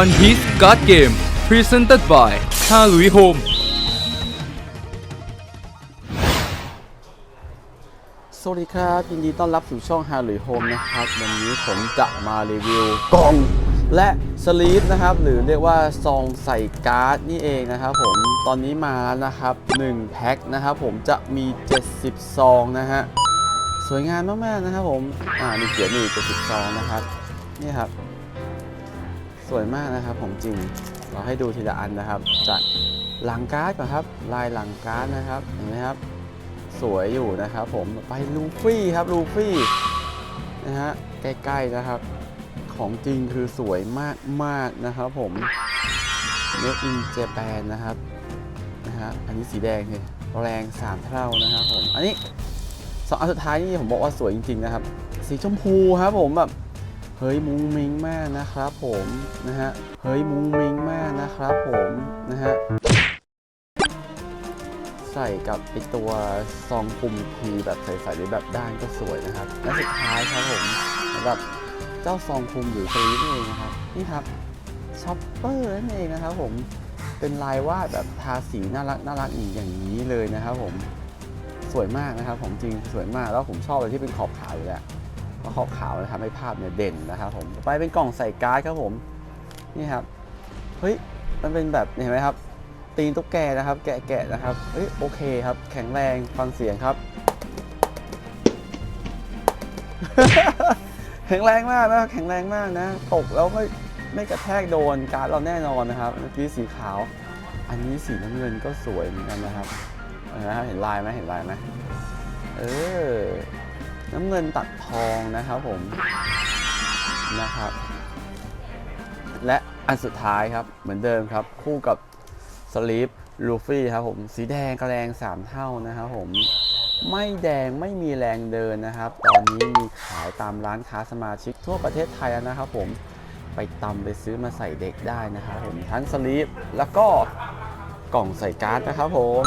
One Piece Card Game Presented by ฮาลุยโฮมสวัสดีครับยินดีต้อนรับสู่ช่องฮาหรือโฮมนะครับ วันนี้ผมจะมารีวิวกล่องและสลีปนะครับ หรือเรียกว่าซองใส่การ์ดนี่เองนะครับผมตอนนี้มาแล้วนะครับ 1 แพ็คนะครับผมจะมี 70 ซองนะฮะ สวยงามมาก ๆ นะครับผม อ่ามีเขียนอยู่70 ซองนะครับ นี่ครับ วยมากนะครับ ผมจริงเราให้ดูทีละอันนะครับ จากหลังการ์ดก่อนครับ ลายหลังการ์ดนะครับเห็นไหมครับ สวยอยู่นะครับ ผมไปลูฟี่ครับลูฟี่นะฮะใกล้ๆนะครับ ของจริงคือสวยมากๆนะครับ ผม Made in Japan นะครับนะฮะอันนี้สีแดงเลยแรงสามเท่านะครับผมอันนี้สองอันสุดท้ายนี่ผมบอกว่าสวยจริงๆนะครับ สีชมพูครับผมแบบ เฮ้ยมุ้งมิ้งมากนะครับผมนะฮะเฮ้ยมุ้งมิ้งมากนะครับผมนะฮะใส่กับไอตัวซองคุมทีแบบใสๆหรือแบบด้านก็สวยนะครับและสุดท้ายครับผมสำหรับเจ้าซองคุมหรือสลีนี่เองนะครับนี่ครับช็อปเปอร์นั่นเองนะครับผมเป็นลายวาดแบบทาสีน่ารักน่ารักอย่างนี้เลยนะครับผมสวยมากนะครับผมจริงสวยมากแล้วผมชอบเลยที่เป็นขอบขาวอยู่แล้วเพราะ ขอบขาวนะครับให้ภาพเนี่ยเด่นนะครับผมไปเป็นกล่องใส่การ์ดครับผมนี่ครับเฮ้ยมันเป็นแบบเห็นไหมครับ ตีนตุ๊กแกนะครับ แกะๆนะครับเอ้ยโอเคครับ แข็งแรงฟังเสียงครับ แข็งแรงมากนะแข็งแรงมากนะ ตกแล้วไม่ไม่กระแทกโดนการ์ดเราแน่นอนนะครับเมื่อกี้สีขาว อันนี้สีน้ำเงินก็สวยเหมือนกันนะครับเห็นไหมครับเห็นลายไหมเห็นลายไหมเออ น้ำเงินตัดทองนะครับผมนะครับ และอันสุดท้ายครับเหมือนเดิมครับ คู่กับสลีปลูฟี่ครับผมสีแดงกระแรง3เท่านะครับผมไม่แดงไม่มีแรงเดินนะครับ ตอนนี้มีขายตามร้านค้าสมาชิกทั่วประเทศไทยแล้วนะครับผมไปตำไปซื้อมาใส่เด็กได้นะครับผมทั้งสลีปแล้วก็กล่องใส่การ์ดนะครับผม